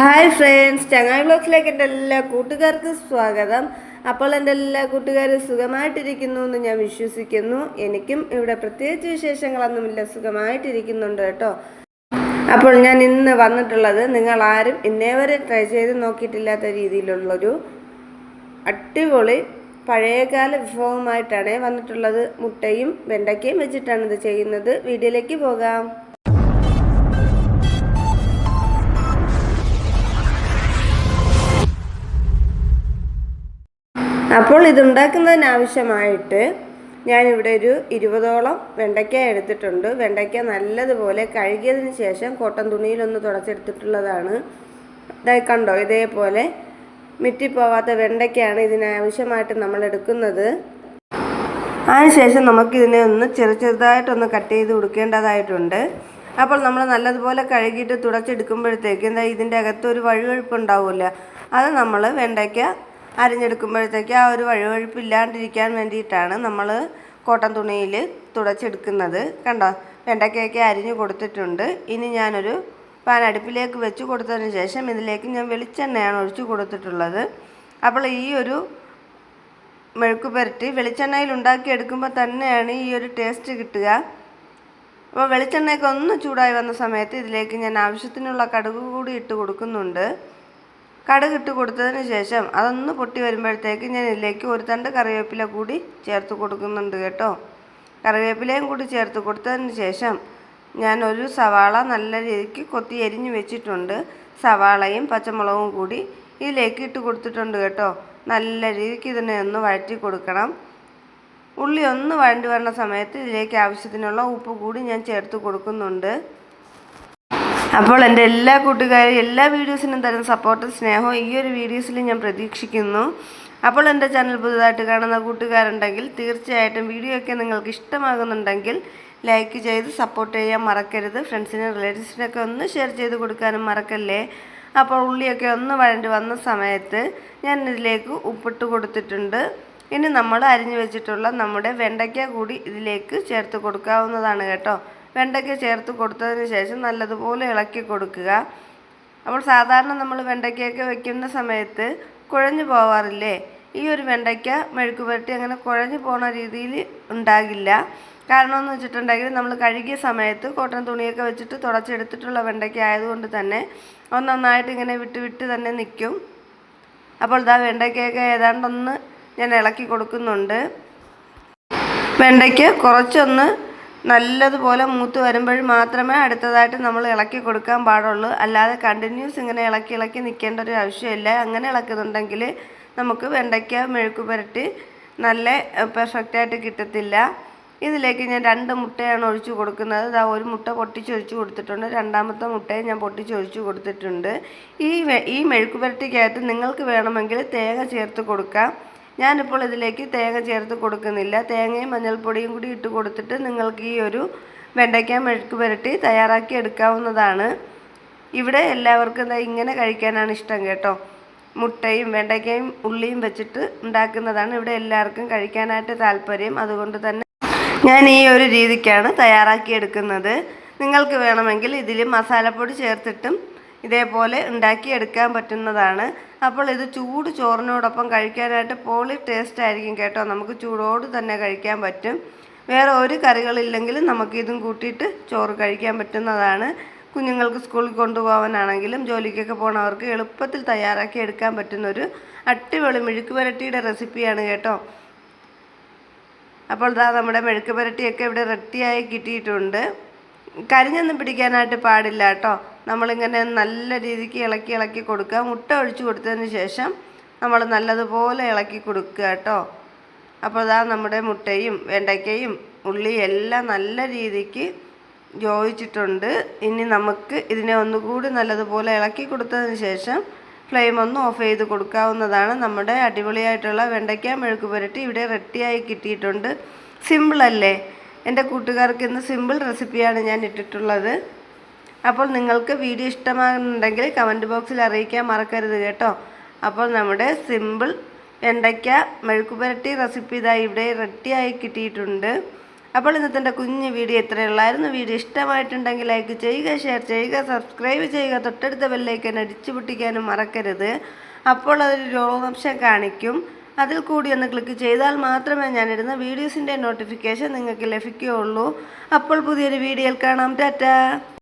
Hi friends ചങ്ങായി ബ്ലോഗ്സിലേക്ക് എന്റെ എല്ലാ കൂട്ടുകാർക്കും സ്വാഗതം. അപ്പോൾ എന്റെ എല്ലാ കൂട്ടുകാരും സുഖമായിട്ടിരിക്കുന്നു എന്ന് ഞാൻ വിശ്വസിക്കുന്നു. എനിക്കും ഇവിടെ പ്രത്യേകിച്ച് വിശേഷങ്ങളൊന്നുമില്ല സുഖമായിട്ടിരിക്കുന്നുണ്ട് കേട്ടോ. അപ്പോൾ ഞാൻ ഇന്ന് വന്നിട്ടുള്ളത് നിങ്ങൾ ആരും ഇന്നേ വരെ ട്രൈ ചെയ്ത് നോക്കിയിട്ടില്ലാത്ത രീതിയിലുള്ളൊരു അടിപൊളി പഴയകാല വിഭവമായിട്ടാണ് വന്നിട്ടുള്ളത്. മുട്ടയും വെണ്ടയ്ക്കയും വെച്ചിട്ടാണ് ഇത് ചെയ്യുന്നത്. വീഡിയോയിലേക്ക് പോകാം. അപ്പോൾ ഇതുണ്ടാക്കുന്നതിന് ആവശ്യമായിട്ട് ഞാനിവിടെ ഒരു ഇരുപതോളം വെണ്ടയ്ക്ക എടുത്തിട്ടുണ്ട്. വെണ്ടയ്ക്ക നല്ലതുപോലെ കഴുകിയതിന് ശേഷം കോട്ടൺ തുണിയിലൊന്ന് തുടച്ചെടുത്തിട്ടുള്ളതാണ്. ഇതായി കണ്ടോ ഇതേപോലെ മിറ്റിപ്പോവാത്ത വെണ്ടയ്ക്കയാണ് ഇതിനാവശ്യമായിട്ട് നമ്മൾ എടുക്കുന്നത്. അതിനുശേഷം നമുക്കിതിനെ ഒന്ന് ചെറു ചെറുതായിട്ടൊന്ന് കട്ട് ചെയ്ത് കൊടുക്കേണ്ടതായിട്ടുണ്ട് അപ്പോൾ നമ്മൾ നല്ലതുപോലെ കഴുകിയിട്ട് തുടച്ചെടുക്കുമ്പോഴത്തേക്ക് എന്താ ഇതിന്റെ അകത്ത് ഒരു വഴുവഴുപ്പ് ഉണ്ടാവില്ല അത് നമ്മൾ വെണ്ടയ്ക്ക അരിഞ്ഞെടുക്കുമ്പോഴത്തേക്ക് ആ ഒരു വഴുവഴുപ്പില്ലാണ്ടിരിക്കാൻ വേണ്ടിയിട്ടാണ് നമ്മൾ കോട്ടൺ തുണിയിൽ തുടച്ചെടുക്കുന്നത്. കണ്ടോ? വെണ്ടയ്ക്കയൊക്കെ അരിഞ്ഞു കൊടുത്തിട്ടുണ്ട്. ഇനി ഞാനൊരു പാൻ അടുപ്പിലേക്ക് വെച്ച് കൊടുത്തതിന് ശേഷം ഇതിലേക്ക് ഞാൻ വെളിച്ചെണ്ണയാണ് ഒഴിച്ചു കൊടുത്തിട്ടുള്ളത്. അപ്പോൾ ഈ ഒരു മെഴുക്ക് പുരട്ടി വെളിച്ചെണ്ണയിൽ ഉണ്ടാക്കിയെടുക്കുമ്പോൾ തന്നെയാണ് ഈ ഒരു ടേസ്റ്റ് കിട്ടുക. അപ്പോൾ വെളിച്ചെണ്ണയൊക്കെ ഒന്ന് ചൂടായി വന്ന സമയത്ത് ഇതിലേക്ക് ഞാൻ ആവശ്യത്തിനുള്ള കടുക് കൂടി ഇട്ട് കൊടുക്കുന്നുണ്ട്. കടുക് ഇട്ട് കൊടുത്തതിന് ശേഷം അതൊന്ന് പൊട്ടി വരുമ്പോഴത്തേക്ക് ഞാൻ ഇതിലേക്ക് ഒരു തണ്ട് കറിവേപ്പില കൂടി ചേർത്ത് കൊടുക്കുന്നുണ്ട് കേട്ടോ. കറിവേപ്പിലയും കൂടി ചേർത്ത് കൊടുത്തതിന് ശേഷം ഞാൻ ഒരു സവാള നല്ല രീതിക്ക് കൊത്തി എരിഞ്ഞ് വെച്ചിട്ടുണ്ട്. സവാളയും പച്ചമുളകും കൂടി ഇതിലേക്ക് ഇട്ട് കൊടുത്തിട്ടുണ്ട് കേട്ടോ. നല്ല രീതിക്ക് ഇതിനെ ഒന്ന് വഴറ്റി കൊടുക്കണം. ഉള്ളി ഒന്ന് വഴണ്ടി വരുന്ന സമയത്ത് ഇതിലേക്ക് ആവശ്യത്തിനുള്ള ഉപ്പ് കൂടി ഞാൻ ചേർത്ത് കൊടുക്കുന്നുണ്ട്. അപ്പോൾ എന്റെ എല്ലാ കൂട്ടുകാരും എല്ലാ വീഡിയോസിനും തരുന്ന സപ്പോർട്ടും സ്നേഹവും ഈ ഒരു വീഡിയോസിൽ ഞാൻ പ്രതീക്ഷിക്കുന്നു. അപ്പോൾ എന്റെ ചാനൽ പുതുതായിട്ട് കാണുന്ന കൂട്ടുകാരുണ്ടെങ്കിൽ തീർച്ചയായിട്ടും വീഡിയോ ഒക്കെ നിങ്ങൾക്ക് ഇഷ്ടമാകുന്നുണ്ടെങ്കിൽ ലൈക്ക് ചെയ്ത് സപ്പോർട്ട് ചെയ്യാൻ മറക്കരുത്. ഫ്രണ്ട്സിനും റിലേറ്റീവ്സിനൊക്കെ ഒന്ന് ഷെയർ ചെയ്ത് കൊടുക്കാനും മറക്കല്ലേ? അപ്പോൾ ഉള്ളിയൊക്കെ ഒന്ന് വഴണ്ടി വന്ന സമയത്ത് ഞാൻ ഇതിലേക്ക് ഉപ്പിട്ട് കൊടുത്തിട്ടുണ്ട്. ഇനി നമ്മൾ അരിഞ്ഞു വെച്ചിട്ടുള്ള നമ്മുടെ വെണ്ടയ്ക്ക കൂടി ഇതിലേക്ക് ചേർത്ത് കൊടുക്കാവുന്നതാണ് കേട്ടോ. വെണ്ടയ്ക്ക ചേർത്ത് കൊടുത്തതിന് ശേഷം നല്ലതുപോലെ ഇളക്കി കൊടുക്കുക. അപ്പോൾ സാധാരണ നമ്മൾ വെണ്ടയ്ക്കയൊക്കെ വെക്കുന്ന സമയത്ത് കുഴഞ്ഞു പോവാറില്ലേ? ഈ ഒരു വെണ്ടയ്ക്ക മെഴുക്ക് പുരട്ടി അങ്ങനെ കുഴഞ്ഞു പോണ രീതിയിൽ ഉണ്ടാകില്ല. കാരണം എന്ന് വെച്ചിട്ടുണ്ടെങ്കിൽ നമ്മൾ കഴുകിയ സമയത്ത് കോട്ടൺ തുണിയൊക്കെ വെച്ചിട്ട് തുടച്ചെടുത്തിട്ടുള്ള വെണ്ടയ്ക്ക ആയതുകൊണ്ട് തന്നെ ഒന്നൊന്നായിട്ട് ഇങ്ങനെ വിട്ട് വിട്ട് തന്നെ നിൽക്കും. അപ്പോൾ ഇതാ വെണ്ടയ്ക്കയൊക്കെ ഏതാണ്ടൊന്ന് ഞാൻ ഇളക്കി കൊടുക്കുന്നുണ്ട്. വെണ്ടയ്ക്ക് കുറച്ചൊന്ന് നല്ലതുപോലെ മൂത്ത് വരുമ്പോൾ മാത്രമേ അടുത്തതായിട്ട് നമ്മൾ ഇളക്കി കൊടുക്കാൻ പാടുള്ളൂ. അല്ലാതെ കണ്ടിന്യൂസ് ഇങ്ങനെ ഇളക്കി ഇളക്കി നിൽക്കേണ്ട ഒരു ആവശ്യമില്ല. അങ്ങനെ ഇളക്കുന്നുണ്ടെങ്കിൽ നമുക്ക് വെണ്ടയ്ക്ക മെഴുക്ക് പുരട്ടി നല്ല പെർഫെക്റ്റായിട്ട് കിട്ടത്തില്ല. ഇതിലേക്ക് ഞാൻ രണ്ട് മുട്ടയാണ് ഒഴിച്ചു കൊടുക്കുന്നത്. ഇതാ ഒരു മുട്ട പൊട്ടിച്ചൊഴിച്ച് കൊടുത്തിട്ടുണ്ട്. രണ്ടാമത്തെ മുട്ടയും ഞാൻ പൊട്ടിച്ചൊഴിച്ച് കൊടുത്തിട്ടുണ്ട്. ഈ ഈ മെഴുക്ക് പുരട്ടിക്കകത്ത് നിങ്ങൾക്ക് വേണമെങ്കിൽ തേങ്ങ ചേർത്ത് കൊടുക്കാം. ഞാനിപ്പോൾ ഇതിലേക്ക് തേങ്ങ ചേർത്ത് കൊടുക്കുന്നില്ല. തേങ്ങയും മഞ്ഞൾപ്പൊടിയും കൂടി ഇട്ട് കൊടുത്തിട്ട് നിങ്ങൾക്ക് ഈ ഒരു വെണ്ടയ്ക്ക മെഴുക്ക് പുരട്ടി തയ്യാറാക്കി എടുക്കാവുന്നതാണ്. ഇവിടെ എല്ലാവർക്കും ഇങ്ങനെ കഴിക്കാനാണ് ഇഷ്ടം കേട്ടോ. മുട്ടയും വെണ്ടയ്ക്കയും ഉള്ളിയും വെച്ചിട്ട് ഉണ്ടാക്കുന്നതാണ് ഇവിടെ എല്ലാവർക്കും കഴിക്കാനായിട്ട് താല്പര്യം. അതുകൊണ്ട് തന്നെ ഞാൻ ഈ ഒരു രീതിക്കാണ് തയ്യാറാക്കി എടുക്കുന്നത്. നിങ്ങൾക്ക് വേണമെങ്കിൽ ഇതിൽ മസാലപ്പൊടി ചേർത്തിട്ടും ഇതേപോലെ ഉണ്ടാക്കിയെടുക്കാൻ പറ്റുന്നതാണ്. അപ്പോൾ ഇത് ചൂട് ചോറിനോടൊപ്പം കഴിക്കാനായിട്ട് പോളി ടേസ്റ്റ് ആയിരിക്കും കേട്ടോ. നമുക്ക് ചൂടോട് തന്നെ കഴിക്കാൻ പറ്റും. വേറെ ഒരു കറികളില്ലെങ്കിലും നമുക്കിതും കൂട്ടിയിട്ട് ചോറ് കഴിക്കാൻ പറ്റുന്നതാണ്. കുഞ്ഞുങ്ങൾക്ക് സ്കൂളിൽ കൊണ്ടുപോകാനാണെങ്കിലും ജോലിക്കൊക്കെ പോണവർക്ക് എളുപ്പത്തിൽ തയ്യാറാക്കി എടുക്കാൻ പറ്റുന്ന ഒരു അടിപൊളി മെഴുക്ക് പുരട്ടിയുടെ റെസിപ്പിയാണ് കേട്ടോ. അപ്പോൾ ഇതാ നമ്മുടെ മെഴുക്ക് പുരട്ടിയൊക്കെ ഇവിടെ റെഡിയായി കിട്ടിയിട്ടുണ്ട്. കരിഞ്ഞൊന്നും പിടിക്കാനായിട്ട് പാടില്ല കേട്ടോ. നമ്മളിങ്ങനെ നല്ല രീതിക്ക് ഇളക്കി ഇളക്കി കൊടുക്കുക. മുട്ട ഒഴിച്ചു കൊടുത്തതിന് ശേഷം നമ്മൾ നല്ലതുപോലെ ഇളക്കി കൊടുക്കുക കേട്ടോ. അപ്പോൾ അതാ നമ്മുടെ മുട്ടയും വെണ്ടയ്ക്കയും ഉള്ളി എല്ലാം നല്ല രീതിക്ക് യോജിച്ചിട്ടുണ്ട്. ഇനി നമുക്ക് ഇതിനെ ഒന്നുകൂടി നല്ലതുപോലെ ഇളക്കി കൊടുത്തതിന് ശേഷം ഫ്ലെയിം ഒന്ന് ഓഫ് ചെയ്ത് കൊടുക്കാവുന്നതാണ്. നമ്മുടെ അടിപൊളിയായിട്ടുള്ള വെണ്ടയ്ക്ക മെഴുക്ക് പുരട്ടി ഇവിടെ റെഡിയായി കിട്ടിയിട്ടുണ്ട്. സിമ്പിളല്ലേ എന്റെ കൂട്ടുകാർക്ക് ഇന്ന് സിമ്പിൾ റെസിപ്പിയാണ് ഞാൻ ഇട്ടിട്ടുള്ളത്. അപ്പോൾ നിങ്ങൾക്ക് വീഡിയോ ഇഷ്ടമാകുന്നുണ്ടെങ്കിൽ കമന്റ് ബോക്സിൽ അറിയിക്കാൻ മറക്കരുത് കേട്ടോ. അപ്പോൾ നമ്മുടെ സിമ്പിൾ വെണ്ടയ്ക്ക മെഴുക്കുപുരട്ടി റെസിപ്പി ഇതാ ഇവിടെ റെഡിയായി കിട്ടിയിട്ടുണ്ട്. അപ്പോൾ ഇന്നത്തെ കുഞ്ഞ് വീഡിയോ ഇത്രയുള്ളായിരുന്നു വീഡിയോ ഇഷ്ടമായിട്ടുണ്ടെങ്കിൽ ലൈക്ക് ചെയ്യുക ഷെയർ ചെയ്യുക സബ്സ്ക്രൈബ് ചെയ്യുക തൊട്ടടുത്ത ബെല്ലേക്ക് അടിച്ചു പൊട്ടിക്കാനും മറക്കരുത്. അപ്പോൾ അതൊരു രോഗംശം കാണിക്കും. അതിൽ കൂടി ഒന്ന് ക്ലിക്ക് ചെയ്താൽ മാത്രമേ ഞാനിടുന്ന വീഡിയോസിന്റെ നോട്ടിഫിക്കേഷൻ നിങ്ങൾക്ക് ലഭിക്കുകയുള്ളൂ. അപ്പോൾ പുതിയൊരു വീഡിയോയിൽ കാണാം. ടാറ്റ!